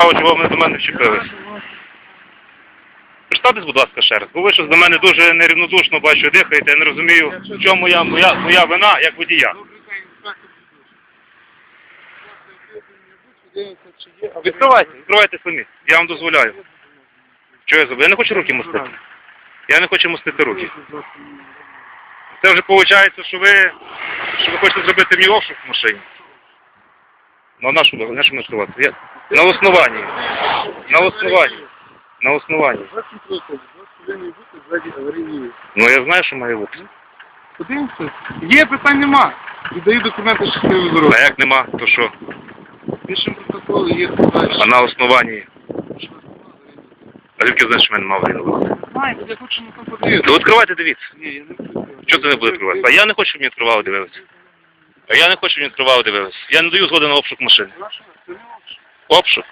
чого ви до мене вчепились. Представтесь, будь ласка, ще раз. Бо ви щось до мене дуже нерівнодушно бачу, дихаєте, я не розумію, в чому моя, моя, моя вина як водія. Відкривайте, відкривайте самі. Я вам дозволяю. Що я зроблю? Я не хочу руки мостити. Я не хочу мостити руки. Це вже виходить, що ви, що ви хочете зробити мені обшук в машині. Ну, на що, на що мені? Я... На основанні. На основанні. На основанні. Ну я знаю, що має бути. Подивимося. Є, питань нема. Віддаю документи щасливої дороги. А як нема, то що? Пишемо протоколи, є. А на основанні. А звідки знаєш, що мене мав вину? Знаєте, я хочу на то подивитися. То відкривайте, дивіться. Ні, я не буду. Чого ти не буде відкривати? А я не хочу, щоб мені відкривали, дивилися. А я не хочу, щоб мені відкривали, дивилися. Я не даю згоди на обшук машини. Обшук.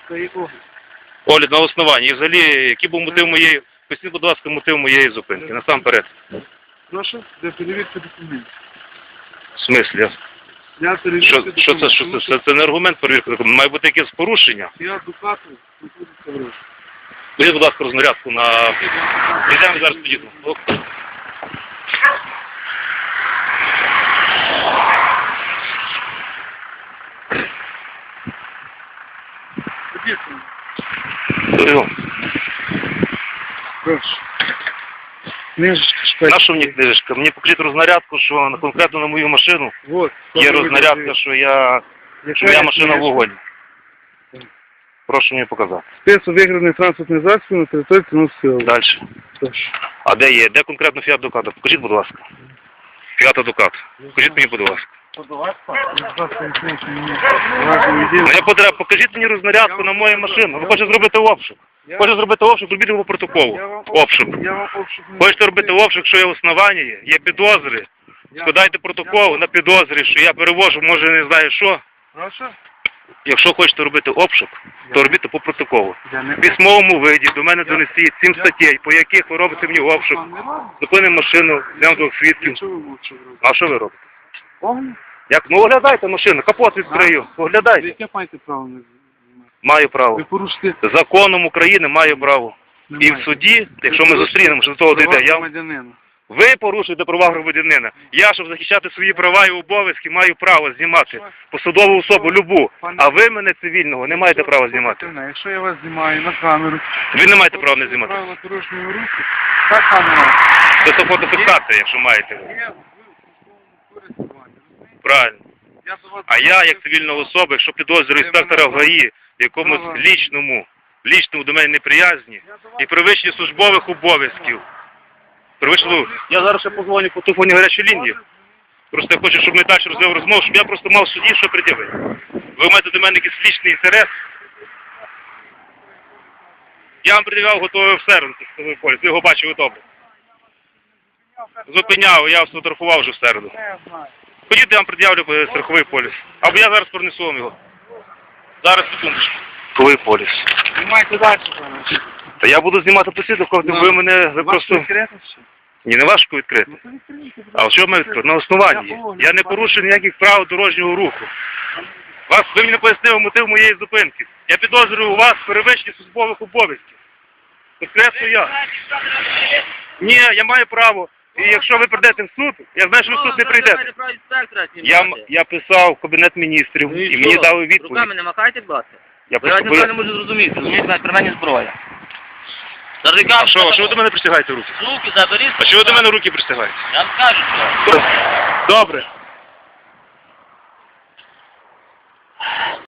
Огляд. На основанні. І взагалі, який був мотив моєї, поясніть, будь ласка, мотив моєї зупинки. Насамперед. Наша, де перевірка документів. В смислі? Я Що, що це, що це, це, це не аргумент перевірки документів. Має бути якесь порушення. Я адвокату, знаходиться в розшуку. Дайте, будь ласка, рознарядку на... Йдемо зараз підійдемо. Подивіться. Прошу. Книжечка, шпець. На що мені книжечка? Мені покліть рознарядку, що на конкретно на мою машину Вот. є рознарядка, що я, що моя машина в вогоні. Прошу мені показати. Спецвиграний транспортний засіб на території області. Далі. Прошу. А де є? Де конкретно Фіат Дуката? Покажіть, будь ласка. Фіата Дукат. Покажіть мені, будь ласка. Я потреба, покажіть мені рознарядку на мою машину. Ви хочете зробити обшук. Хочете зробити обшук, робіть його по протоколу. Обшук. Хочете робити обшук, що є основання, є, є підозри. Складайте протокол на підозрі, що я перевожу, може не знаю що. Якщо хочете робити обшук, то робіть по протоколу. В письмовому виді до мене донесіть сім статей, по яких ви робите мені обшук. Зупинимо машину, взяв двох свідків. А що ви робите? Як? Ну оглядайте машину, капот відкрию. Ви Оглядайте. яке маєте право знімати? Маю Ви право. порушите. Законом України маю право. І в суді, якщо ми зустрінемося до того дійде, я громадянина. ви порушуєте права громадянина. Я, щоб захищати свої права і обов'язки, маю право знімати посадову особу любу. А ви мене цивільного не маєте права знімати. Якщо я вас знімаю на камеру, Ви не маєте права не знімати. правила дорожнього руху, та камера. Це фотофіксація, якщо маєте. Є в службовому користуванні. Правильно. А я, як цивільна особа, якщо підозрюю інспектора ГАІ, в якомусь лічному, лічному до мене неприязні і перевищенні службових обов'язків. Перевищення. Я зараз ще позвоню по телефоні гарячої лінії. Просто я хочу, щоб ми далі розвив розмову, щоб я просто мав в суді, що пред'явити. Ви маєте до мене якийсь лічний інтерес. Я вам пред'являв готове в середу, поліс. Ви його бачили добре. Зупиняв, я сфотографував вже в середу. Ходіть, я вам пред'явлю е, страховий поліс. Або я зараз принесу вам його. Зараз секундочку. Страховий поліс. Знімайте далі. пане. Та я буду знімати посіду, коли ви мене ви просто. Ні, не важко відкрити. Ну, будь А що ми відкрити? На основанні. Я не порушую ніяких правил дорожнього руху. Вас, ви мені пояснили мотив моєї зупинки. Я підозрюю у вас перевищення службових обов'язків. Підкреслю я. Ні, я маю право. І якщо ви прийдете в суд, я знаю, що ви в суд не прийдете. Я, м- я писав в кабінет міністрів Ну і і мені що? дали відповідь. Руками не махайте, будь ласка. Я я просто ніхто не боюсь. можу зрозуміти, розумієте, при мені зброя. А що, а що ви до мене пристягаєте руки? Руки заберіть. А що ви до мене руки пристягаєте? Я вам скажу, що. Добре.